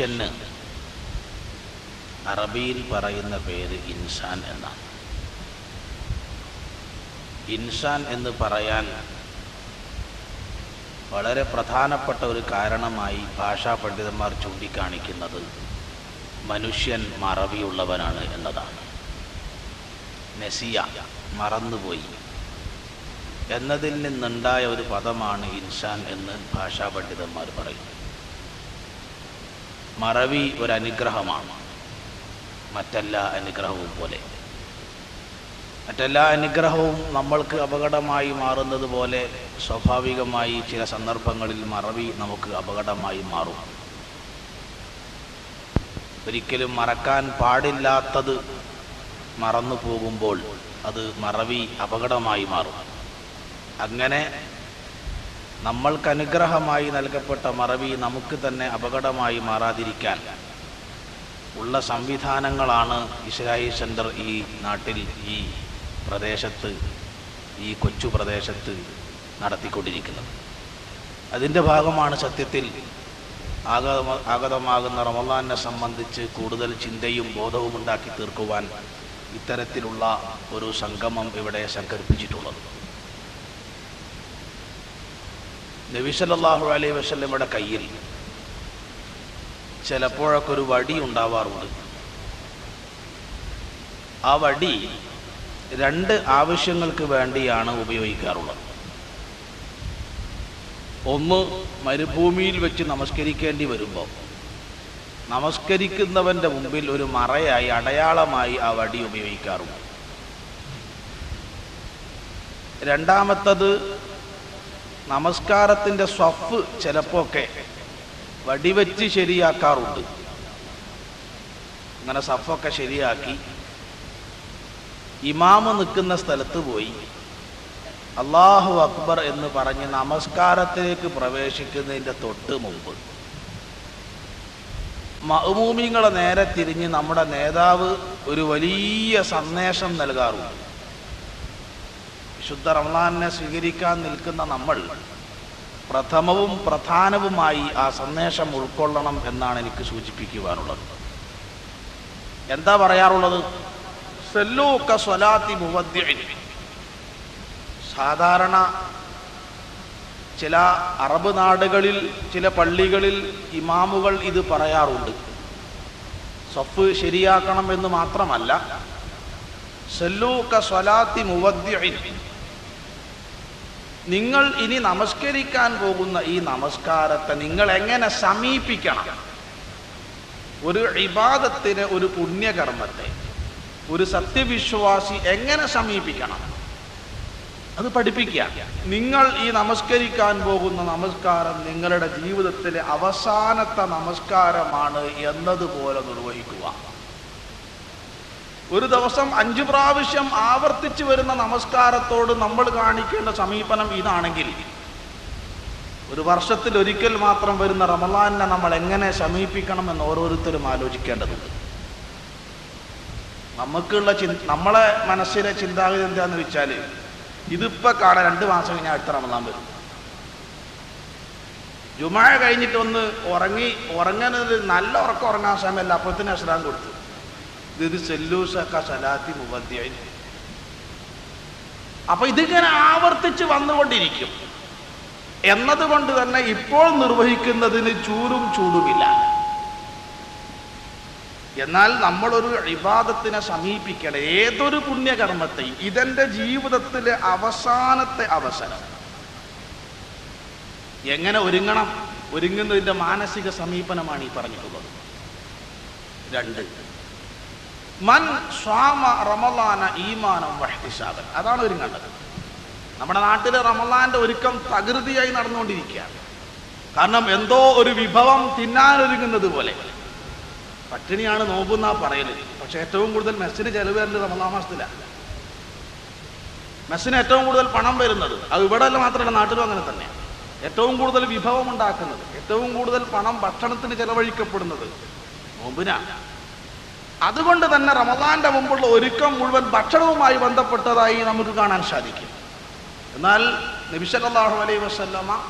മനുഷ്യന് അറബിയിൽ പറയുന്ന പേര് ഇൻസാൻ എന്നാണ്. ഇൻസാൻ എന്ന് പറയാൻ വളരെ പ്രധാനപ്പെട്ട ഒരു കാരണമായി ഭാഷാ പണ്ഡിതന്മാർ ചൂണ്ടിക്കാണിക്കുന്നത് മനുഷ്യൻ മറവിയുള്ളവനാണ് എന്നതാണ്. നെസിയ മറന്നുപോയി. എന്നതിൽ നിന്നുണ്ടായ ഒരു പദമാണ് ഇൻസാൻ എന്ന് ഭാഷാ പണ്ഡിതന്മാർ പറയുന്നു മറവി ഒരനുഗ്രഹമാണ്. മറ്റെല്ലാ അനുഗ്രഹവും പോലെ. മറ്റെല്ലാ അനുഗ്രഹവും നമ്മൾക്ക് അപകടമായി മാറുന്നത് പോലെ സ്വാഭാവികമായി ചില സന്ദർഭങ്ങളിൽ മറവി നമുക്ക് അപകടമായി മാറും. ഒരിക്കലും മറക്കാൻ പാടില്ലാത്തത് മറന്നു പോകുമ്പോൾ അത് മറവി അപകടമായി മാറും. അങ്ങനെ നമ്മൾക്ക് അനുഗ്രഹമായി നൽകപ്പെട്ട മറവി നമുക്ക് തന്നെ അപകടമായി മാറാതിരിക്കാൻ ഉള്ള സംവിധാനങ്ങളാണ് ഇസ്രായി സെന്റർ ഈ നാട്ടിൽ ഈ പ്രദേശത്ത് ഈ കൊച്ചു പ്രദേശത്ത് നടത്തിക്കൊണ്ടിരിക്കുന്നത്. അതിന്റെ ഭാഗമാണ് സത്യത്തിൽ ആഗത ആഗതമാകുന്ന റമദാനെ സംബന്ധിച്ച് കൂടുതൽ ചിന്തയും ബോധവും ഉണ്ടാക്കി തീർക്കുവാൻ ഇത്തരത്തിലുള്ള ഒരു സംഗമം ഇവിടെ സംഘടിപ്പിച്ചിട്ടുള്ളത്. നബിസല്ലാഹു അലൈ വസല്ലമയുടെ കയ്യിൽ ചിലപ്പോഴൊക്കെ ഒരു വടി ഉണ്ടാവാറുണ്ട്. ആ വടി രണ്ട് ആവശ്യങ്ങൾക്ക് വേണ്ടിയാണ് ഉപയോഗിക്കാറുള്ളത്. ഒന്ന് മരുഭൂമിയിൽ വെച്ച് നമസ്കരിക്കേണ്ടി വരുമ്പോൾ നമസ്കരിക്കുന്നവന്റെ മുമ്പിൽ ഒരു മറയായി അടയാളമായി ആ വടി ഉപയോഗിക്കാറുണ്ട്. രണ്ടാമത്തത് നമസ്കാരത്തിന്റെ സ്വഫ് ചിലപ്പോഴൊക്കെ വടിവെച്ച് ശരിയാക്കാറുണ്ട്. അങ്ങനെ സഫൊക്കെ ശരിയാക്കി. ഇമാമ് നിൽക്കുന്ന സ്ഥലത്ത് പോയി. അള്ളാഹു അക്ബർ എന്ന് പറഞ്ഞ് നമസ്കാരത്തിലേക്ക് പ്രവേശിക്കുന്നതിന്റെ തൊട്ട് മുമ്പ്. മഹമൂമിങ്ങളെ നേരെ തിരിഞ്ഞ് നമ്മുടെ നേതാവ് ഒരു വലിയ സന്ദേശം നൽകാറുണ്ട്. വിശുദ്ധ റമളാനെ സ്വീകരിക്കാൻ നിൽക്കുന്ന നമ്മൾ പ്രഥമവും പ്രധാനവുമായി ആ സന്ദേശം ഉൾക്കൊള്ളണം എന്നാണ് എനിക്ക് സൂചിപ്പിക്കുവാനുള്ളത് എന്താ പറയാറുള്ളത് സെല്ലൂക്ക സ്വലാത്തി മുവദ്ദിഇൻ. സാധാരണ ചില അറബ് നാടുകളിൽ ചില പള്ളികളിൽ ഇമാമുകൾ ഇത് പറയാറുണ്ട് സഫ് ശരിയാക്കണം എന്ന് മാത്രമല്ല സെല്ലൂക്ക സ്വലാത്തി മുവദ്ദിഇൻ. നിങ്ങൾ ഇനി നമസ്കരിക്കാൻ പോകുന്ന ഈ നമസ്കാരത്തെ നിങ്ങൾ എങ്ങനെ സമീപിക്കണം? ഒരു ഇബാദത്തിന് ഒരു പുണ്യകർമ്മത്തെ ഒരു സത്യവിശ്വാസി എങ്ങനെ സമീപിക്കണം? അത് പഠിപ്പിക്കുക. നിങ്ങൾ ഈ നമസ്കരിക്കാൻ പോകുന്ന നമസ്കാരം നിങ്ങളുടെ ജീവിതത്തിലെ അവസാനത്തെ നമസ്കാരമാണ് എന്നതുപോലെ നിർവഹിക്കുക. ഒരു ദിവസം അഞ്ചു പ്രാവശ്യം ആവർത്തിച്ചു വരുന്ന നമസ്കാരത്തോട് നമ്മൾ കാണിക്കേണ്ട സമീപനം ഇതാണെങ്കിൽ ഒരു വർഷത്തിൽ ഒരിക്കൽ മാത്രം വരുന്ന റമലാനെ നമ്മൾ എങ്ങനെ സമീപിക്കണം എന്ന് ഓരോരുത്തരും ആലോചിക്കേണ്ടതുണ്ട്. നമുക്കുള്ള ചിന്ത നമ്മളെ മനസ്സിലെ ചിന്താഗതി എന്താന്ന് വെച്ചാൽ ഇതിപ്പോ കാണാൻ രണ്ട് മാസം കഴിഞ്ഞാൽ അടുത്ത റമലാൻ വരും. ജുമായ കഴിഞ്ഞിട്ട് ഒന്ന് ഉറങ്ങി ഉറങ്ങുന്നത് നല്ല ഉറക്കം ഉറങ്ങാൻ സമയമല്ല. അപ്പോഴത്തേന് അസ്ലാം കൊടുത്തു. ഇത് സെല്ലൂസ സലാത്തി മുബദ്ധ്യായി അപ്പൊ ഇതിങ്ങനെ ആവർത്തിച്ച് വന്നുകൊണ്ടിരിക്കും. എന്നതുകൊണ്ട് തന്നെ ഇപ്പോൾ നിർവഹിക്കുന്നതിന് ചൂരും ചൂടുമില്ല. എന്നാൽ നമ്മളൊരു ഇബാദത്തിനെ സമീപിക്കണം. ഏതൊരു പുണ്യകർമ്മത്തെയും ഇതെന്റെ ജീവിതത്തിലെ അവസാനത്തെ അവസരം. എങ്ങനെ ഒരുങ്ങണം? ഒരുങ്ങുന്നതിന്റെ മാനസിക സമീപനമാണ് ഈ പറഞ്ഞിട്ടുള്ളത്. രണ്ട്. മൻ സ്വാമ റമലാന ഈമാനം വഹ്തിസാബൻ. അതാണ് ഒരുങ്ങേണ്ടത് നമ്മുടെ നാട്ടിലെ റമലാന്റെ ഒരുക്കം തകൃതിയായി നടന്നുകൊണ്ടിരിക്കുകയാണ്. കാരണം എന്തോ ഒരു വിഭവം തിന്നാനൊരുങ്ങുന്നത് പോലെ. പട്ടിണിയാണ് നോമ്പെന്നാ പറയൽ. പക്ഷെ ഏറ്റവും കൂടുതൽ മെസ്സിന് ചെലവ് വരുന്നത് റമലാൻ മാസത്തിലാണ് മെസ്സിന് ഏറ്റവും കൂടുതൽ പണം വരുന്നത് അത് ഇവിടെ മാത്രമല്ല നാട്ടിലും അങ്ങനെ തന്നെ. ഏറ്റവും കൂടുതൽ വിഭവം ഉണ്ടാക്കുന്നത് ഏറ്റവും കൂടുതൽ പണം ഭക്ഷണത്തിന് ചെലവഴിക്കപ്പെടുന്നത് നോമ്പിനാണ് അതുകൊണ്ട് തന്നെ റമദാന്റെ മുമ്പുള്ള ഒരുക്കം മുഴുവൻ ഭക്ഷണവുമായി ബന്ധപ്പെട്ടതായി നമുക്ക് കാണാൻ സാധിക്കും. എന്നാൽ നബിസല്ലാഹു അലൈ വസല്ലമ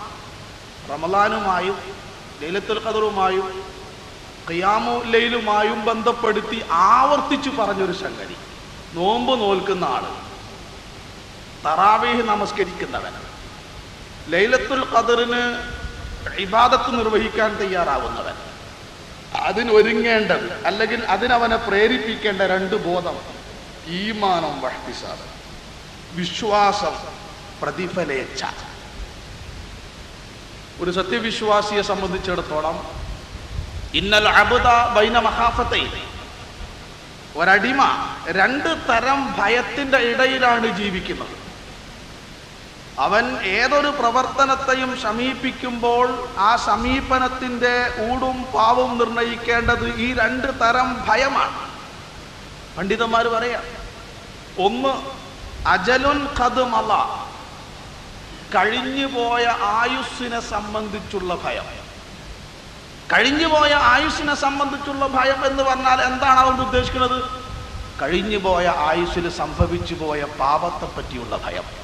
റമദാനുമായും ലൈലത്തുൽ ഖദറുമായും ലൈലുമായും ബന്ധപ്പെടുത്തി ആവർത്തിച്ചു പറഞ്ഞൊരു സംഗതി. നോമ്പ് നോൽക്കുന്ന ആൾ. തറാവീഹ് നമസ്കരിക്കുന്നവൻ. ലൈലത്തുൽ ഖദറിന് ഇബാദത്ത് നിർവഹിക്കാൻ തയ്യാറാവുന്നവൻ. അതിനൊരുങ്ങേണ്ടത് അല്ലെങ്കിൽ അതിനവനെ പ്രേരിപ്പിക്കേണ്ട രണ്ട് ബോധം. ഈമാനം വഷ്ടിസാറ് വിശ്വാസം പ്രതിഫലേച്ഛ. ഒരു സത്യവിശ്വാസിയെ സംബന്ധിച്ചിടത്തോളം ഇന്നൽ അബുദ ബൈന മഹാഫത്തെ ഒരടിമ രണ്ട് തരം ഭയത്തിന്റെ ഇടയിലാണ് ജീവിക്കുന്നത്. അവൻ ഏതൊരു പ്രവർത്തനത്തെയും സമീപിക്കുമ്പോൾ ആ സമീപനത്തിന്റെ ഊടും പാവും നിർണയിക്കേണ്ടത് ഈ രണ്ട് തരം ഭയമാണ്. പണ്ഡിതന്മാർ പറയാം ഒന്ന് അജലുൻ ഖദ്മല കഴിഞ്ഞുപോയ ആയുസ്സിനെ സംബന്ധിച്ചുള്ള ഭയം. കഴിഞ്ഞുപോയ ആയുസ്സിനെ സംബന്ധിച്ചുള്ള ഭയം എന്ന് പറഞ്ഞാൽ എന്താണ് അതുകൊണ്ട് ഉദ്ദേശിക്കുന്നത്? കഴിഞ്ഞുപോയ ആയുസ്സിൽ സംഭവിച്ചു പോയ പാപത്തെ പറ്റിയുള്ള ഭയം.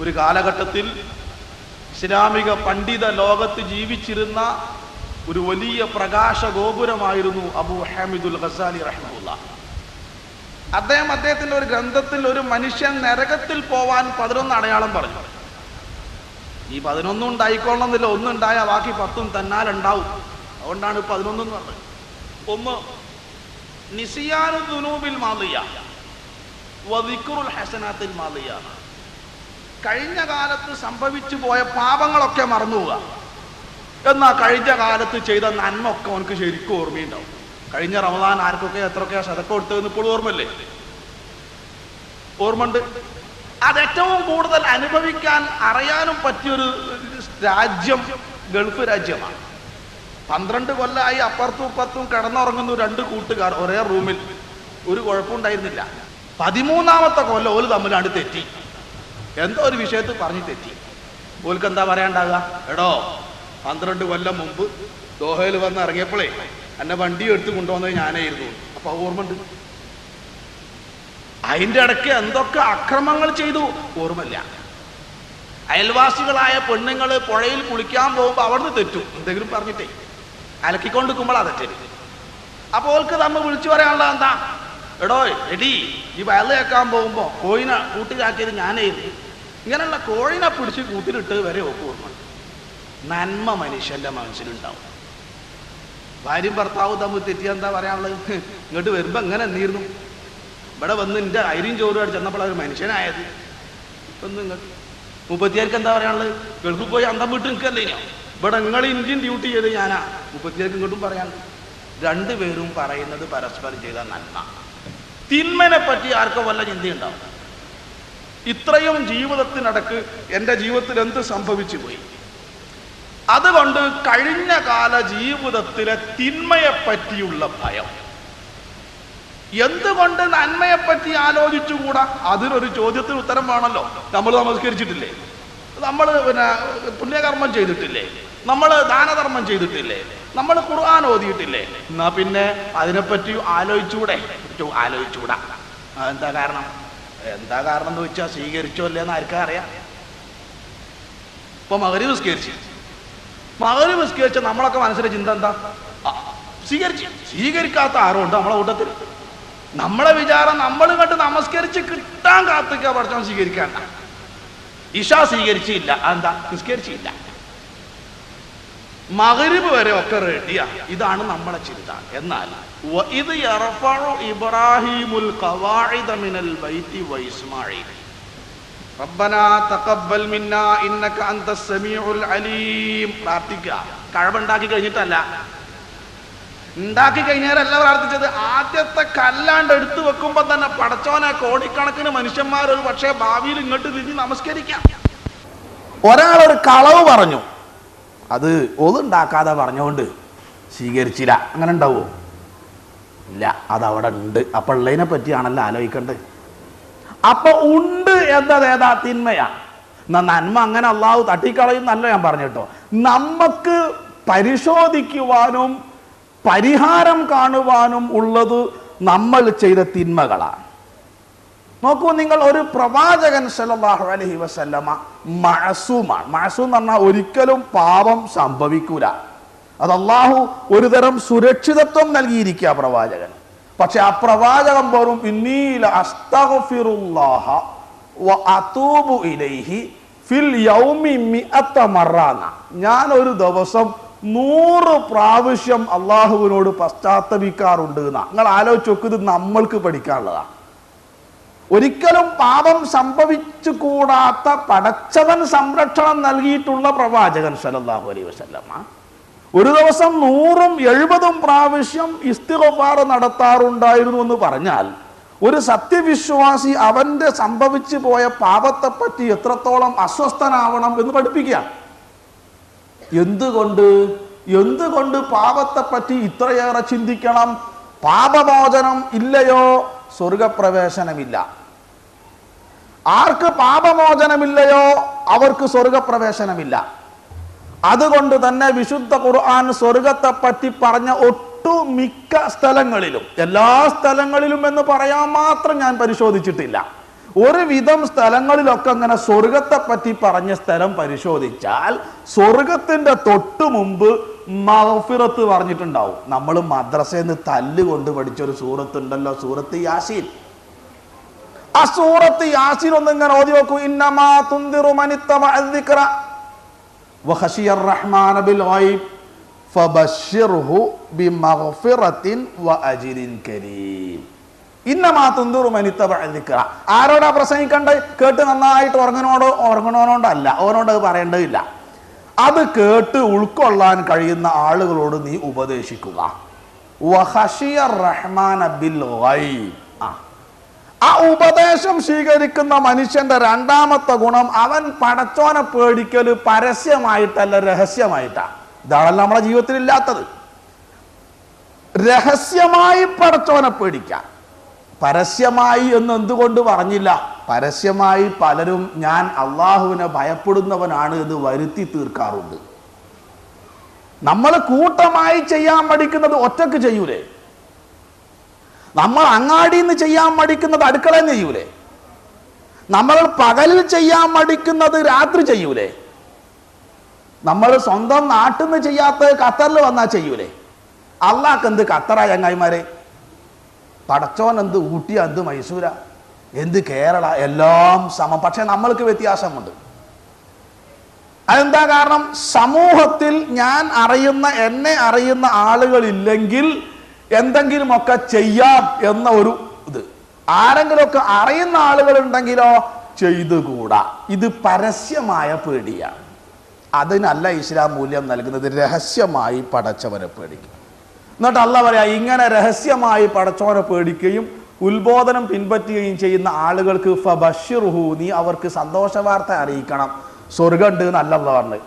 ഒരു കാലഘട്ടത്തിൽ ഇസ്ലാമിക പണ്ഡിത ലോകത്ത് ജീവിച്ചിരുന്ന ഒരു വലിയ പ്രകാശ ഗോപുരമായിരുന്നു അബു ഹാമിദുൽ ഖസാലി റഹ്മുല്ല അദ്ദേഹം അദ്ദേഹത്തിന്റെ ഒരു ഗ്രന്ഥത്തിൽ ഒരു മനുഷ്യൻ നരകത്തിൽ പോവാൻ പതിനൊന്ന് അടയാളം പറഞ്ഞു. ഈ പതിനൊന്നും ഉണ്ടായിക്കൊള്ളണമെന്നില്ല. ഒന്നുണ്ടായ ബാക്കി പത്തും തന്നാലുണ്ടാവും അതുകൊണ്ടാണ് പതിനൊന്ന് എന്ന് പറഞ്ഞത്. ഒന്ന് നിസിയാനു ദുനൂബിൽ മാലിയ വദിക്കുറുൽ ഹസനാത്തിൽ മാലിയ. കഴിഞ്ഞ കാലത്ത് സംഭവിച്ചു പോയ പാപങ്ങളൊക്കെ മറന്നുപോവുക. എന്നാ കഴിഞ്ഞ കാലത്ത് ചെയ്ത നന്മ ഒക്കെ അവനക്ക് ശരിക്കും ഓർമ്മയുണ്ടാവും. കഴിഞ്ഞ റമദാൻ ആർക്കൊക്കെ എത്രയൊക്കെ ശതക്കം കൊടുത്തതെന്ന് ഇപ്പോൾ ഓർമ്മല്ലേ ഓർമ്മണ്ട് അത് ഏറ്റവും കൂടുതൽ അനുഭവിക്കാൻ അറിയാനും പറ്റിയൊരു രാജ്യം ഗൾഫ് രാജ്യമാണ്. പന്ത്രണ്ട് കൊല്ലമായി അപ്പുറത്തും ഇപ്പുറത്തും കിടന്നുറങ്ങുന്നു രണ്ട് കൂട്ടുകാർ ഒരേ റൂമിൽ. ഒരു കുഴപ്പമുണ്ടായിരുന്നില്ല. പതിമൂന്നാമത്തെ കൊല്ലം ഓൽ തമ്മിലാണ് തെറ്റി. എന്തോ ഒരു വിഷയത്തിൽ പറഞ്ഞു തെറ്റി. ഓൽക്ക് എന്താ പറയാണ്ടാകുക എടോ പന്ത്രണ്ട് കൊല്ലം മുമ്പ് ദോഹയിൽ വന്ന് ഇറങ്ങിയപ്പോഴേ എന്നെ വണ്ടി എടുത്ത് കൊണ്ടുവന്നത് ഞാനായിരുന്നു. അപ്പൊ ഓർമ്മണ്ട് അതിന്റെ ഇടയ്ക്ക് എന്തൊക്കെ അക്രമങ്ങൾ ചെയ്തു? ഓർമ്മല്ല അയൽവാസികളായ പെണ്ണുങ്ങൾ പുഴയിൽ കുളിക്കാൻ പോകുമ്പോൾ അവിടുന്ന് തെറ്റു. എന്തെങ്കിലും പറഞ്ഞിട്ടേ. അലക്കിക്കൊണ്ട് നിൽക്കുമ്പോൾ തെറ്റ്. അപ്പോൾ ഓൾക്ക് നമ്മൾ വിളിച്ചു പറയാനുള്ള എന്താ? എടോ എടി ഈ വയൽ കേൾക്കാൻ പോകുമ്പോ കോഴിനെ കൂട്ടിലാക്കിയത് ഞാനായിരുന്നു. ഇങ്ങനെയുള്ള കോഴിനെ പിടിച്ച് കൂട്ടിലിട്ട് വരെ ഓർമ്മ. നന്മ മനുഷ്യന്റെ മനസ്സിലുണ്ടാവും. ഭാര്യയും ഭർത്താവും തമ്മിൽ തെറ്റിയ എന്താ പറയാനുള്ളത്? ഇങ്ങോട്ട് വരുമ്പോ എങ്ങനെ നീർന്നു ഇവിടെ വന്ന് എന്റെ അരിയും ചോറും അടിച്ച് ചെന്നപ്പോൾ ഒരു മനുഷ്യനായത്. ഇപ്പം നിങ്ങൾക്ക് മുപ്പത്തിയാർക്ക് എന്താ പറയാനുള്ളത്? ഗൾഫിൽ പോയി അന്തം വിട്ട് നിൽക്കല്ലേ ഞാൻ? ഇവിടെ നിങ്ങൾ ഇന്ത്യൻ ഡ്യൂട്ടി ചെയ്ത് ഞാനാ. മുപ്പത്തിയാർക്ക് ഇങ്ങോട്ടും പറയാൻ. രണ്ടുപേരും പറയുന്നത് പരസ്പരം ചെയ്ത നന്മ. തിന്മനെ പറ്റി ആർക്കും വല്ല ചിന്തയുണ്ടാവും. ഇത്രയും ജീവിതത്തിനടക്ക് എന്റെ ജീവിതത്തിൽ എന്ത് സംഭവിച്ചു പോയി? അതുകൊണ്ട് കഴിഞ്ഞ കാല ജീവിതത്തിലെ തിന്മയെ പറ്റിയുള്ള ഭയം. എന്തുകൊണ്ട് നന്മയെപ്പറ്റി ആലോചിച്ചുകൂടാ? അതിനൊരു ചോദ്യത്തിന് ഉത്തരം വേണമല്ലോ. നമ്മൾ നമസ്കരിച്ചിട്ടില്ലേ? നമ്മൾ പിന്നെ പുണ്യകർമ്മം ചെയ്തിട്ടില്ലേ? നമ്മൾ ദാനധർമ്മം ചെയ്തിട്ടില്ലേ? നമ്മൾ ഖുർആൻ ഓതിയിട്ടില്ലേ? എന്നാ പിന്നെ അതിനെപ്പറ്റി ആലോചിച്ചുകൂടെ? ആലോചിച്ചുകൂടാ. എന്താ കാരണം? എന്താ കാരണം എന്ന് വെച്ചാൽ സ്വീകരിച്ചോ അല്ലേന്ന് ആർക്കാ അറിയാം? ഇപ്പൊ മകരി നിസ്കരിച്ചു. മകരി നിസ്കരിച്ച നമ്മളൊക്കെ മനസ്സിലെ ചിന്ത എന്താ? സ്വീകരിച്ച്. സ്വീകരിക്കാത്ത ആരുണ്ട് നമ്മളെ കൂട്ടത്തിൽ നമ്മളെ വിചാരം നമ്മൾ കണ്ട് നമസ്കരിച്ച് കിട്ടാൻ കാത്തുക്ക പഠിച്ചാൽ സ്വീകരിക്കാൻ. ഇഷ സ്വീകരിച്ചില്ല. എന്താ? നിസ്കരിച്ചില്ല. മകരിബ് വരെ ഒക്കെ റെഡിയാ ഇതാണ് നമ്മളെ ചിന്ത. എന്നാൽ ഇത് ഇബ്രാഹിമുൽ മിനൽ ബൈത്തി വഇസ്മാഈൽ റബ്ബനാ തഖബ്ബൽ മിന്നാ ഇന്നക അന്തസ് സമീഉൽ അലീം. പ്രാർത്ഥിക്കുക കഴവ ഉണ്ടാക്കി കഴിഞ്ഞിട്ടല്ല. ഉണ്ടാക്കി കഴിഞ്ഞാലല്ല പ്രാർത്ഥിച്ചത്. ആദ്യത്തെ കല്ലാണ്ട് എടുത്തു വെക്കുമ്പോ തന്നെ പടച്ചോനെ കോടിക്കണക്കിന് മനുഷ്യന്മാർ ഒരു പക്ഷേ ഭാവിയിൽ ഇങ്ങോട്ട് തിരിഞ്ഞ് നമസ്കരിക്കാം. ഒരാളൊരു കളവ് പറഞ്ഞു. അത് ഒതുണ്ടാക്കാതെ പറഞ്ഞുകൊണ്ട് സ്വീകരിച്ചില്ല. അങ്ങനെ ഉണ്ടാവോ? ഇല്ല അതവിടെ ഉണ്ട്. അപ്പൊ ഉള്ളതിനെ പറ്റിയാണല്ലോ ആലോചിക്കേണ്ടത് അപ്പൊ ഉണ്ട് എന്നത് ഏതാ? തിന്മയാ. നന്മ അങ്ങനെ അള്ളാഹു തട്ടിക്കളയും നല്ല ഞാൻ പറഞ്ഞിട്ടോ നമുക്ക് പരിശോധിക്കുവാനും പരിഹാരം കാണുവാനും ഉള്ളത് നമ്മൾ ചെയ്ത തിന്മകളാണ്. നോക്കൂ നിങ്ങൾ ഒരു പ്രവാചകൻ സല്ലല്ലാഹു അലൈഹി വസല്ലമ മഅസൂമാണ്. മഴസൂ എന്ന് പറഞ്ഞാൽ ഒരിക്കലും പാപം സംഭവിക്കൂല. അത് അള്ളാഹു ഒരു തരം സുരക്ഷിതത്വം നൽകിയിരിക്കുക പ്രവാചകൻ. പക്ഷെ ആ പ്രവാചകൻ പോലും പിന്നീല ഇലൈഹി ഫിൽ യൗമി ഞാൻ ഒരു ദിവസം നൂറ് പ്രാവശ്യം അള്ളാഹുവിനോട് പശ്ചാത്തപിക്കാറുണ്ട് എന്നാ. നിങ്ങൾ ആലോചിച്ച് ഇത് നമ്മൾക്ക് പഠിക്കാനുള്ളതാണ് ഒരിക്കലും പാപം സംഭവിച്ചു കൂടാത്ത പടച്ചവൻ സംരക്ഷണം നൽകിയിട്ടുള്ള പ്രവാചകൻ സലല്ലാഹു അലൈ വസല്ലമ. ഒരു ദിവസം നൂറും എഴുപതും പ്രാവശ്യം ഇസ്തിഗഫാർ നടത്താറുണ്ടായിരുന്നു എന്ന് പറഞ്ഞാൽ ഒരു സത്യവിശ്വാസി അവന്റെ സംഭവിച്ചു പോയ പാപത്തെ പറ്റി എത്രത്തോളം അസ്വസ്ഥനാവണം എന്ന് പഠിപ്പിക്കുക. എന്തുകൊണ്ട്? എന്തുകൊണ്ട് പാപത്തെ പറ്റി ഇത്രയേറെ ചിന്തിക്കണം? പാപമോചനം ഇല്ലയോ? സ്വർഗപ്രവേശനമില്ല. ആർക്ക് പാപമോചനമില്ലയോ അവർക്ക് സ്വർഗപ്രവേശനമില്ല. അതുകൊണ്ട് തന്നെ വിശുദ്ധ ഖുർആൻ സ്വർഗത്തെ പറ്റി പറഞ്ഞ ഒട്ടുമിക്ക സ്ഥലങ്ങളിലും എല്ലാ സ്ഥലങ്ങളിലും എന്ന് പറയാൻ മാത്രം ഞാൻ പരിശോധിച്ചിട്ടില്ല. ഒരുവിധം സ്ഥലങ്ങളിലൊക്കെ അങ്ങനെ സ്വർഗത്തെ പറ്റി പറഞ്ഞ സ്ഥലം പരിശോധിച്ചാൽ സ്വർഗത്തിന്റെ തൊട്ടു മുമ്പ് മഹഫിറത്ത് പറഞ്ഞിട്ടുണ്ടാവും നമ്മൾ മദ്രസയിൽ നിന്ന് തല്ലുകൊണ്ട് പഠിച്ച ഒരു സൂറത്ത് ഉണ്ടല്ലോ സൂറത്ത് യാസീൻ ആ സൂറത്ത് യാസീൻ ഒന്ന് ഇങ്ങനെ ഓതി നോക്കൂ ഇന്നമാ തുന്തിറു മനിത്തമ അദ്ദിക്ര وخشي الرحمن بالغيب فبشره بمغفرة وأجر كريم ഇന്നമാ തുന്തുറു മനിത്തബ ദിക്ര ആരോടാ പ്രസംഗിക്കണ്ടേ കേട്ട് നന്നായിട്ട് ഉറങ്ങനോടോ ഉറങ്ങണോനോണ്ടല്ല ഓനോട് അത് പറയേണ്ടതില്ല അത് കേട്ട് ഉൾക്കൊള്ളാൻ കഴിയുന്ന ആളുകളോട് നീ ഉപദേശിക്കുക. ആ. ആ ഉപദേശം സ്വീകരിക്കുന്ന മനുഷ്യന്റെ രണ്ടാമത്തെ ഗുണം അവൻ പടച്ചോനെ പേടിക്കൽ പരസ്യമായിട്ടല്ല രഹസ്യമായിട്ടാ. ഇതാണല്ലോ നമ്മുടെ ജീവിതത്തിൽ ഇല്ലാത്തത്. രഹസ്യമായി പടച്ചോനെ പേടിക്കാം. പരസ്യമായി എന്ന് എന്തുകൊണ്ട് പറഞ്ഞില്ല? പരസ്യമായി പലരും ഞാൻ അള്ളാഹുവിനെ ഭയപ്പെടുന്നവനാണ് എന്ന് വരുത്തി തീർക്കാറുണ്ട്. നമ്മൾ കൂട്ടമായി ചെയ്യാൻ പഠിക്കുന്നത് ഒറ്റയ്ക്ക് ചെയ്യൂലേ? നമ്മൾ അങ്ങാടിയിൽ നിന്ന് ചെയ്യാൻ മടിക്കുന്നത് അടുക്കളയിൽ ചെയ്യൂലേ? നമ്മൾ പകലിൽ ചെയ്യാൻ മടിക്കുന്നത് രാത്രി ചെയ്യൂലേ? നമ്മൾ സ്വന്തം നാട്ടിൽ നിന്ന് ചെയ്യാത്ത ഖത്തറിൽ വന്നാൽ ചെയ്യൂലേ? അള്ളാഹ് എന്ത് ഖത്തറ ചങ്ങായിമാരെ പടച്ചോൻ എന്ത് ഊട്ടി എന്ത് മൈസൂര? എന്ത് കേരള? എല്ലാം സമം. പക്ഷെ നമ്മൾക്ക് വ്യത്യാസമുണ്ട്. അതെന്താ കാരണം? സമൂഹത്തിൽ ഞാൻ അറിയുന്ന എന്നെ അറിയുന്ന ആളുകളില്ലെങ്കിൽ എന്തെങ്കിലുമൊക്കെ ചെയ്യാം എന്ന ഒരു ഇത്. ആരെങ്കിലുമൊക്കെ അറിയുന്ന ആളുകൾ ഉണ്ടെങ്കിലോ ചെയ്തുകൂടാ. ഇത് പരസ്യമായ പേടിയാണ്. അതിനല്ല ഇസ്ലാം മൂല്യം നൽകുന്നത്. രഹസ്യമായി പടച്ചവരെ പേടിക്കും. എന്നിട്ട് അല്ല പറയാ ഇങ്ങനെ രഹസ്യമായി പടച്ചോനെ പേടിക്കുകയും ഉത്ബോധനം പിൻപറ്റുകയും ചെയ്യുന്ന ആളുകൾക്ക് ഫബഷിറുഹു നീ അവർക്ക് സന്തോഷ വാർത്ത അറിയിക്കണം. സ്വർഗമുണ്ട് എന്നല്ല പറഞ്ഞത്.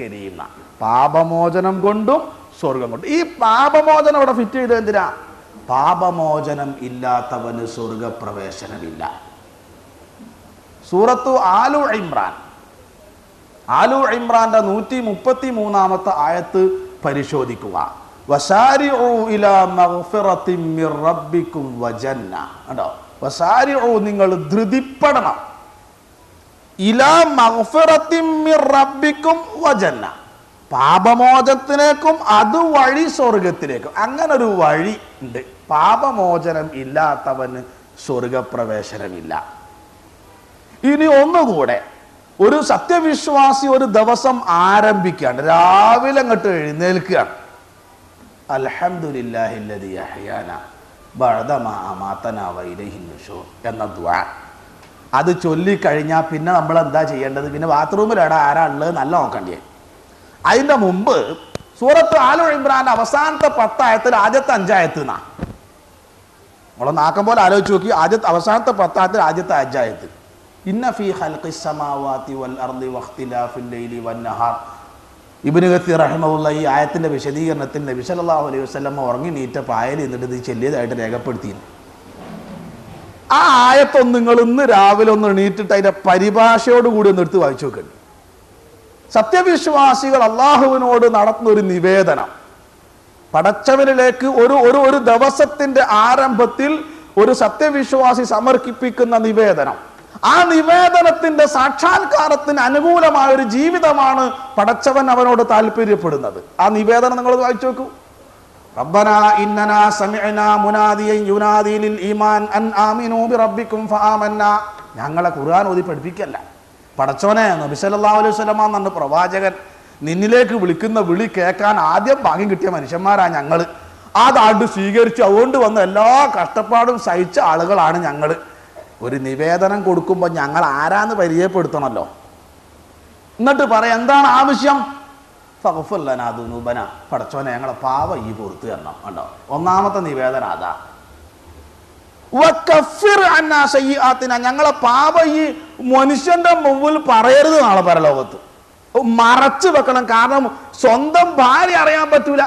കരീമ പാപമോചനം കൊണ്ടും സ്വർഗം കൊണ്ടും. ഈ പാപമോചനം അവിടെ ഫിറ്റ് ചെയ്ത് എന്തിനാ? പാപമോചനം ഇല്ലാത്തവന് സ്വർഗപ്രവേശനമില്ല സൂറത്തു ആലു ഇമ്രാൻ. ആലു ഇമ്രാന്റെ നൂറ്റി മുപ്പത്തി മൂന്നാമത്തെ ആയത്ത് പരിശോധിക്കുക. വസാരിഉ നിങ്ങൾ ധൃതിപ്പെടണം. ഇലാ റബ്ബിക്കും വജന്ന. പാപമോചനത്തിലേക്കും അത് വഴി സ്വർഗത്തിലേക്കും അങ്ങനെ ഒരു വഴി ഉണ്ട്. പാപമോചനം ഇല്ലാത്തവന് സ്വർഗപ്രവേശനമില്ല ഇനി ഒന്നുകൂടെ. ഒരു സത്യവിശ്വാസി ഒരു ദിവസം ആരംഭിക്കുകയാണ്. രാവിലെ അങ്ങോട്ട് എഴുന്നേൽക്കുകയാണ്. എന്ന അത് ചൊല്ലിക്കഴിഞ്ഞാൽ പിന്നെ നമ്മൾ എന്താ ചെയ്യേണ്ടത്? പിന്നെ ബാത്റൂമിലാണ് ആരാ ഉള്ളത് നല്ല നോക്കണ്ടേ. അതിന്റെ മുമ്പ് സൂറത്ത് ആലു ഇമ്രാൻ അവസാനത്തെ പത്തായത്തിൽ ആദ്യത്തെ അഞ്ചായത്ത് എന്നാ. നമ്മളൊന്ന് പോലെ ആലോചിച്ച് നോക്കി. ആദ്യത്തെ അവസാനത്തെ പത്തായത്തിൽ ആദ്യത്തെ അഞ്ചായത്ത്. ഇന്ന ഫീ ഖൽഖി സമാവാതി വൽ അർദി ലൈലി ഗത്തി ഈ ആയത്തിന്റെ വിശദീകരണത്തിൽ നബി സല്ലല്ലാഹു അലൈഹി വസല്ലം ഉറങ്ങി നീറ്റ പായൽ എന്നിട്ട് ഇത് ചെല്ലിയതായിട്ട് രേഖപ്പെടുത്തിയിരുന്നു ആ ആയത്തൊന്ന് നിങ്ങൾ ഇന്ന് രാവിലെ ഒന്ന് എണീറ്റിട്ട് അതിന്റെ പരിഭാഷയോട് കൂടി ഒന്ന് എടുത്ത് വായിച്ചു നോക്കണ്ട സത്യവിശ്വാസികൾ അള്ളാഹുവിനോട് നടത്തുന്ന ഒരു നിവേദനം. പടച്ചവനിലേക്ക് ഒരു ഒരു ഒരു ദിവസത്തിന്റെ ആരംഭത്തിൽ ഒരു സത്യവിശ്വാസി സമർപ്പിക്കുന്ന നിവേദനം. ആ നിവേദനത്തിന്റെ സാക്ഷാത്കാരത്തിന് അനുകൂലമായ ഒരു ജീവിതമാണ് പടച്ചവൻ അവനോട് താല്പര്യപ്പെടുന്നത്. ആ നിവേദനം നിങ്ങൾ വായിച്ചു നോക്കൂ. മുനാദിയൻ ഈമാൻ അൻ ആമിനൂ ഫആമന്ന ഞങ്ങളെ ഖുർആൻ ഓതി പഠിപ്പിക്കല്ല. പടച്ചവനെ നബി സല്ലല്ലാഹു അലൈഹി പ്രവാചകൻ നിന്നിലേക്ക് വിളിക്കുന്ന വിളി കേൾക്കാൻ ആദ്യം ഭാഗ്യം കിട്ടിയ മനുഷ്യന്മാരാ ഞങ്ങൾ ആ താണ്ട് സ്വീകരിച്ചു. അതുകൊണ്ട് വന്ന എല്ലാ കഷ്ടപ്പാടും സഹിച്ച ആളുകളാണ് ഞങ്ങൾ ഒരു നിവേദനം കൊടുക്കുമ്പോൾ ഞങ്ങൾ ആരാന്ന് പരിചയപ്പെടുത്തണമല്ലോ. എന്നിട്ട് പറയാം എന്താണ് ആവശ്യം ഫഫല്ലനാദുനൂബന പടച്ചോനെ ഞങ്ങളെ പാവ ഈ പുറത്ത് തരണം. കണ്ടോ? ഒന്നാമത്തെ നിവേദനം അതാ. വക്കഫിർ അന്നാ സയ്യിആത്തിന. ഞങ്ങളെ പാപ ഈ മനുഷ്യന്റെ മുമ്പിൽ പറയരുത് നാളെ പരലോകത്ത്. മറച്ചു വെക്കണം. കാരണം സ്വന്തം ഭാര്യ അറിയാൻ പറ്റൂല.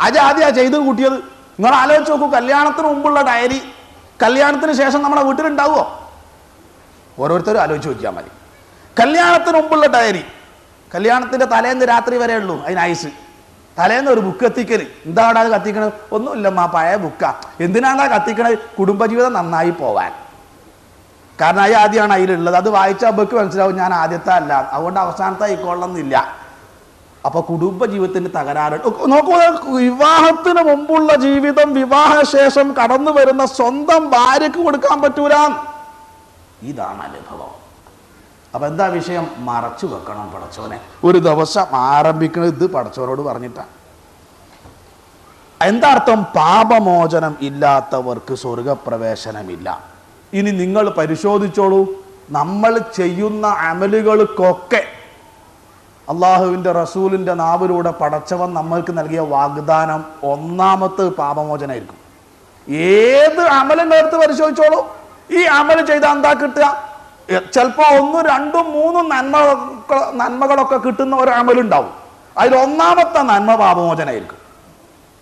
അജാദ്യ ചെയ്ത് കൂട്ടിയത്. നിങ്ങൾ ആലോചിച്ച് നോക്കൂ കല്യാണത്തിന് മുമ്പുള്ള ഡയറി കല്യാണത്തിന് ശേഷം നമ്മുടെ വീട്ടിലുണ്ടാവുമോ ഓരോരുത്തരും ആലോചിച്ച് നോക്കിയാൽ മതി. കല്യാണത്തിന് മുമ്പുള്ള ഡയറി കല്യാണത്തിന്റെ തലേന്ന് രാത്രി വരെ ഉള്ളൂ അതിന് ഐസ് തലേന്ന് ഒരു ബുക്ക് എത്തിക്കൽ എന്താണ് അത് കത്തിക്കണത്? ഒന്നുമില്ലമ്മ പഴയ ബുക്കാ എന്തിനാണ് കത്തിക്കണത്? കുടുംബജീവിതം നന്നായി പോവാൻ. കാരണം അത് ആദ്യമാണ് അതിലുള്ളത്. അത് വായിച്ചാൽ ബുക്ക് മനസ്സിലാവും ഞാൻ ആദ്യത്തെ അല്ല. അതുകൊണ്ട് അവസാനത്തെ ആയിക്കൊള്ളണമെന്നില്ല. അപ്പൊ കുടുംബ ജീവിതത്തിന് തകരാറ് നോക്കൂ വിവാഹത്തിന് മുമ്പുള്ള ജീവിതം വിവാഹശേഷം കടന്നു വരുന്ന സ്വന്തം ഭാര്യക്ക് കൊടുക്കാൻ പറ്റൂല. ഇതാണ് അനുഭവം. അപ്പൊ എന്താ വിഷയം? മറച്ചു വെക്കണം പടച്ചോനെ ഒരു ദിവസം ആരംഭിക്കുന്നത് ഇത് പടച്ചോനോട് പറഞ്ഞിട്ടാണ് എന്താ അർത്ഥം? പാപമോചനം ഇല്ലാത്തവർക്ക് സ്വർഗപ്രവേശനമില്ല. ഇനി നിങ്ങൾ പരിശോധിച്ചോളൂ. നമ്മൾ ചെയ്യുന്ന അമലുകൾക്കൊക്കെ അള്ളാഹുവിന്റെ റസൂലിന്റെ നാവിലൂടെ പടച്ചവൻ നമ്മൾക്ക് നൽകിയ വാഗ്ദാനം ഒന്നാമത്തെ പാപമോചനമായിരിക്കും. ഏത് അമലും എടുത്ത് പരിശോധിച്ചോളൂ. ഈ അമൽ ചെയ്താൽ എന്താ കിട്ടുക? ചിലപ്പോൾ ഒന്നും രണ്ടും മൂന്നും നന്മ നന്മകളൊക്കെ കിട്ടുന്ന ഒരു അമലുണ്ടാവും അതിൽ ഒന്നാമത്തെ നന്മ പാപമോചനമായിരിക്കും.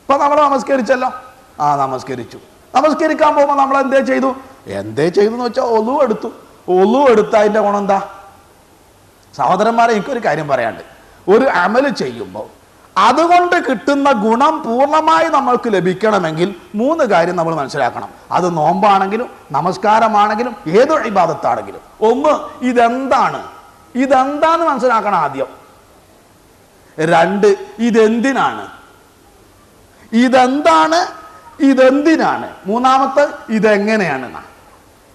ഇപ്പൊ നമ്മൾ നമസ്കരിച്ചല്ലോ? ആ നമസ്കരിച്ചു. നമസ്കരിക്കാൻ പോകുമ്പോൾ നമ്മൾ എന്തേ ചെയ്തു? എന്തേ ചെയ്തു എന്ന് വെച്ചാൽ ഒലു എടുത്തു. ഒലു എടുത്ത അതിന്റെ ഗുണം എന്താ? സഹോദരന്മാരെ എനിക്കൊരു കാര്യം പറയാണ്ട് ഒരു അമൽ ചെയ്യുമ്പോൾ അതുകൊണ്ട് കിട്ടുന്ന ഗുണം പൂർണമായി നമ്മൾക്ക് ലഭിക്കണമെങ്കിൽ മൂന്ന് കാര്യം നമ്മൾ മനസ്സിലാക്കണം. അത് നോമ്പാണെങ്കിലും നമസ്കാരമാണെങ്കിലും ഏത് ഇബാദത്താണെങ്കിലും. ഒന്ന് ഇതെന്താണ്? ഇതെന്താന്ന് മനസ്സിലാക്കണം ആദ്യം. രണ്ട് ഇതെന്തിനാണ്? ഇതെന്താണ്? ഇതെന്തിനാണ്? മൂന്നാമത്തെ ഇതെങ്ങനെയാണ്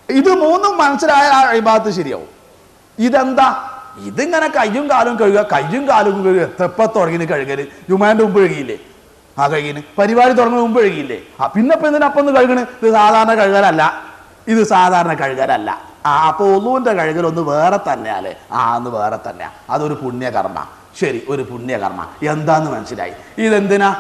ഇത് മൂന്നും മനസ്സിലായ ആ ഇബാദത്ത് ശരിയാവും. ഇതെന്താ? ഇതിങ്ങനെ കയ്യും കാലും കഴുകുക കയ്യും കാലും കഴുകുക. എത്രപ്പം തുടങ്ങിന് കഴുകൽ. ജുമാന്റെ മുമ്പ് കഴുകിയില്ലേ? ആ കഴുകിന്. പരിപാടി തുടങ്ങുന്ന മുമ്പ് കഴുകിയില്ലേ? ആ പിന്നെ ഇപ്പൊ ഇതിനപ്പം ഒന്ന് കഴുകണ്? ഇത് സാധാരണ കഴുകലല്ല. ഇത് സാധാരണ കഴുകലല്ല. ആ അപ്പൊ ഒന്നുവിന്റെ കഴുകൽ ഒന്ന് വേറെ അല്ലേ ആ ഒന്ന് വേറെ തന്നെയാ. അതൊരു പുണ്യകർമ്മ. ശരി ഒരു പുണ്യകർമ്മ. എന്താന്ന് മനസ്സിലായി? ഇതെന്തിനാ?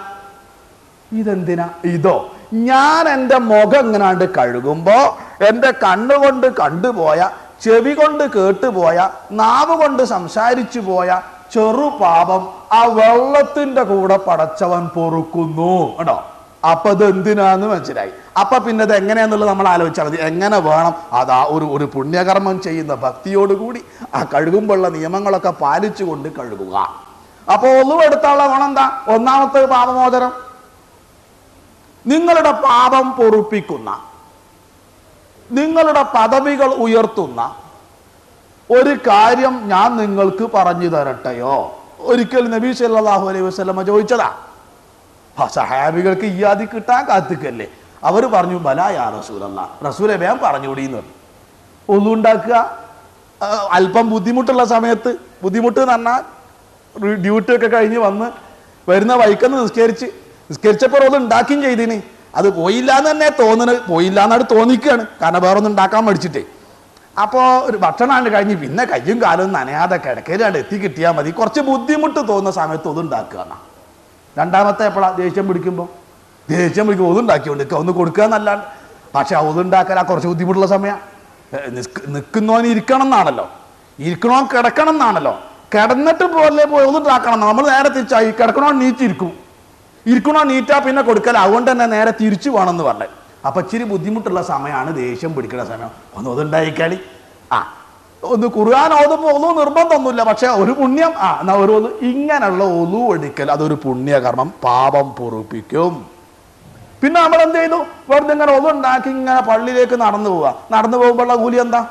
ഇതെന്തിനാ? ഇതോ ഞാൻ എന്റെ മുഖം ഇങ്ങനാണ്ട് കഴുകുമ്പോൾ എന്റെ കണ്ണുകൊണ്ട് കണ്ടുപോയ ചെവി കൊണ്ട് കേട്ടുപോയ നാവ് കൊണ്ട് സംസാരിച്ചു പോയ ചെറു പാപം ആ വെള്ളത്തിന്റെ കൂടെ പടച്ചവൻ പൊറുക്കുന്നു. കേട്ടോ അപ്പൊ അത് എന്തിനാന്ന് മനസ്സിലായി? അപ്പൊ പിന്നെ അത് എങ്ങനെയാന്നുള്ളത് നമ്മൾ ആലോചിച്ചാൽ മതി. എങ്ങനെ വേണം? അതാ ഒരു ഒരു പുണ്യകർമ്മം ചെയ്യുന്ന ഭക്തിയോടുകൂടി ആ കഴുകുമ്പോഴുള്ള നിയമങ്ങളൊക്കെ പാലിച്ചുകൊണ്ട് കഴുകുക. അപ്പൊ ഒന്നുമെടുത്തുള്ള ഗുണം എന്താ? ഒന്നാമത്തെ പാപമോചനം. നിങ്ങളുടെ പാപം പൊറുപ്പിക്കുന്ന നിങ്ങളുടെ പദവികൾ ഉയർത്തുന്ന ഒരു കാര്യം ഞാൻ നിങ്ങൾക്ക് പറഞ്ഞു തരട്ടെയോ? ഒരിക്കൽ നബി സല്ലാഹു അലൈഹി വസ്ലമ ചോദിച്ചതാ സഹാബികൾക്ക് ആദ്യം കിട്ടാൻ കാത്തിക്കല്ലേ? അവർ പറഞ്ഞു ബലായാ റസൂലല്ല. റസൂലെ വേഗം പറഞ്ഞുകൂടി എന്ന് പറഞ്ഞു. ഒന്നുണ്ടാക്കുക അല്പം ബുദ്ധിമുട്ടുള്ള സമയത്ത് ബുദ്ധിമുട്ട് എന്ന് പറഞ്ഞാൽ ഡ്യൂട്ടി ഒക്കെ കഴിഞ്ഞ് വന്ന് വരുന്ന വൈക്കന്ന് നിസ്കരിച്ച് നിസ്കരിച്ചപ്പോൾ അത് ഉണ്ടാക്കുകയും ചെയ്തിന്. അത് പോയില്ല എന്ന് തന്നെ തോന്നണ പോയില്ല എന്നാണ് തോന്നിക്കുകയാണ് കാരണം വേറെ ഒന്നും ഉണ്ടാക്കാൻ മടിച്ചിട്ടേ. അപ്പോൾ ഒരു ഭക്ഷണമാണ് കഴിഞ്ഞ് പിന്നെ കയ്യും കാലും നനയാതെ കിടക്കയിലാണ് എത്തി കിട്ടിയാൽ മതി. കുറച്ച് ബുദ്ധിമുട്ട് തോന്നുന്ന സമയത്ത് ഒന്നും ഉണ്ടാക്കുക എന്നാ. രണ്ടാമത്തെ എപ്പോഴാണ് ദേഷ്യം പിടിക്കുമ്പോൾ ദേഷ്യം പിടിക്കും ഒന്നും കൊടുക്കുക ഒന്ന് കൊടുക്കുക എന്നല്ലാണ്ട്. പക്ഷെ ഒതുണ്ടാക്കാൻ ആ കുറച്ച് ബുദ്ധിമുട്ടുള്ള സമയം. നിൽക്കുന്നവന് ഇരിക്കണം എന്നാണല്ലോ. ഇരിക്കണോ കിടക്കണം എന്നാണല്ലോ. കിടന്നിട്ട് പോലെ പോയി ഒതുണ്ടാക്കണം നമ്മൾ നേരെ തിരിച്ചായി കിടക്കണോ നീച്ചിരിക്കും ഇരിക്കണോ നീറ്റാ പിന്നെ കൊടുക്കല. അതുകൊണ്ട് തന്നെ നേരെ തിരിച്ചു വേണമെന്ന് പറഞ്ഞു. അപ്പൊ ഇച്ചിരി ബുദ്ധിമുട്ടുള്ള സമയമാണ് ദേഷ്യം പിടിക്കുന്ന സമയം. ഒന്ന് ഒതുണ്ടായിക്കളി. ആ ഒന്ന് ഖുർആൻ ഓതുമ്പോൾ ഒന്നും നിർബന്ധമൊന്നുമില്ല. പക്ഷെ ഒരു പുണ്യം ആ എന്നാ ഒരു ഒതു ഇങ്ങനെയുള്ള ഒലു എടുക്കൽ അതൊരു പുണ്യകർമ്മം. പാപം പൊറുപ്പിക്കും. പിന്നെ നമ്മൾ എന്ത് ചെയ്തു? വെറുതെ ഇങ്ങനെ ഒതുണ്ടാക്കി ഇങ്ങനെ പള്ളിയിലേക്ക് നടന്നു പോവുക. നടന്നു പോകുമ്പോഴുള്ള കൂലി എന്താ?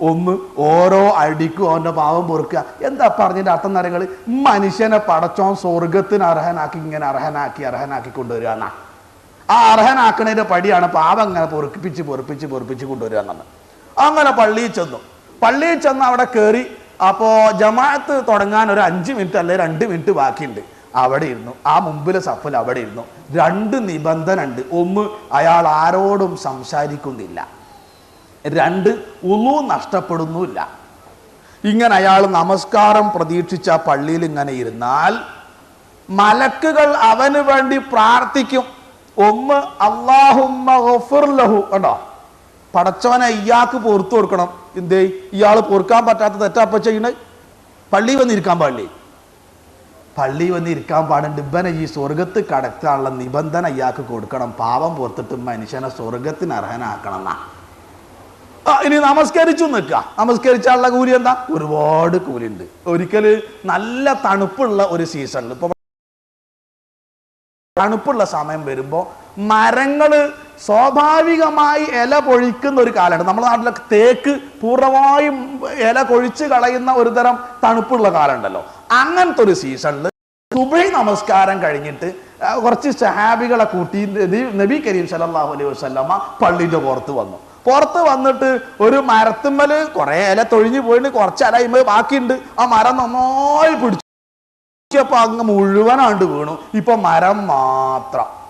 ഒന്ന് ഓരോ അടിക്കും അവന്റെ പാവം പൊറുക്കുക. എന്താ പറഞ്ഞതിന്റെ അർത്ഥം നരങ്ങൾ മനുഷ്യനെ പടച്ചോൻ സ്വർഗത്തിന് അർഹനാക്കി ഇങ്ങനെ അർഹനാക്കി അർഹനാക്കി കൊണ്ടുവരിക എന്നാ. ആ അർഹനാക്കണതിന്റെ പടിയാണ് പാവം അങ്ങനെ പൊറുപ്പിച്ച് പൊറുപ്പിച്ച് പൊറുപ്പിച്ച് കൊണ്ടുവരിക എന്നാണ്. അങ്ങനെ പള്ളിയിൽ ചെന്നു. പള്ളിയിൽ ചെന്ന് അവിടെ കയറി അപ്പോൾ ജമാഅത്ത് തുടങ്ങാൻ ഒരു അഞ്ച് മിനിറ്റ് അല്ലെ രണ്ട് മിനിറ്റ് ബാക്കിയുണ്ട്. അവിടെ ഇരുന്നു. ആ മുമ്പിലെ സഫൽ അവിടെ ഇരുന്നു. രണ്ട് നിബന്ധന ഉണ്ട് ഒന്ന് അയാൾ ആരോടും സംസാരിക്കുന്നില്ല. രണ്ട് ഉളു നഷ്ടപ്പെടുന്നുമില്ല. ഇങ്ങനെ അയാൾ നമസ്കാരം പ്രതീക്ഷിച്ച പള്ളിയിൽ ഇങ്ങനെ ഇരുന്നാൽ മലക്കുകൾ അവന് വേണ്ടി പ്രാർത്ഥിക്കും. ഒന്ന് അള്ളാഹു കണ്ടോ? പടച്ചവനെ ഇയാൾക്ക് പൊറത്തു കൊടുക്കണം. എന്തേ? ഇയാൾ പൊറുക്കാൻ പറ്റാത്ത തെറ്റാപ്പ ചെയ്യണേ. പള്ളി വന്നിരിക്കാൻ പാടില്ലേ? പള്ളി വന്നിരിക്കാൻ പാടുണ്ട്. ഇവനെ ഈ സ്വർഗത്ത് കടക്കാനുള്ള നിബന്ധന ഇയാൾക്ക് കൊടുക്കണം. പാവം പുറത്തിട്ട് മനുഷ്യനെ സ്വർഗത്തിന് അർഹനാക്കണം എന്നാ ആ, ഇനി നമസ്കരിച്ചു നിൽക്കുക. നമസ്കരിച്ചാലുള്ള കൂലി എന്താ? ഒരുപാട് കൂലിയുണ്ട്. ഒരിക്കൽ നല്ല തണുപ്പുള്ള ഒരു സീസണിൽ ഇപ്പൊ തണുപ്പുള്ള സമയം വരുമ്പോൾ മരങ്ങൾ സ്വാഭാവികമായി ഇല പൊഴിക്കുന്ന ഒരു കാലമാണ് നമ്മുടെ നാട്ടിലൊക്കെ തേക്ക് പൂർണമായും ഇല കൊഴിച്ച് കളയുന്ന ഒരു തരം തണുപ്പുള്ള കാലമുണ്ടല്ലോ. അങ്ങനത്തെ ഒരു സീസണിൽ സുബൈ നമസ്കാരം കഴിഞ്ഞിട്ട് കുറച്ച് സഹാബികളെ കൂട്ടി നബി- കരീം സല്ലല്ലാഹു അലൈഹി വസല്ലമ പള്ളിന്റെ പുറത്ത് വന്നു. പുറത്ത് വന്നിട്ട് ഒരു മരത്തുമ്മൽ കുറെ ഇല തൊഴിഞ്ഞു പോയിട്ട് കുറച്ച് ബാക്കിയുണ്ട്. ആ മരം നന്നായി പിടിച്ചു. അങ്ങ് മുഴുവനാണ്ട് വീണു. ഇപ്പൊ മരം മാത്രം.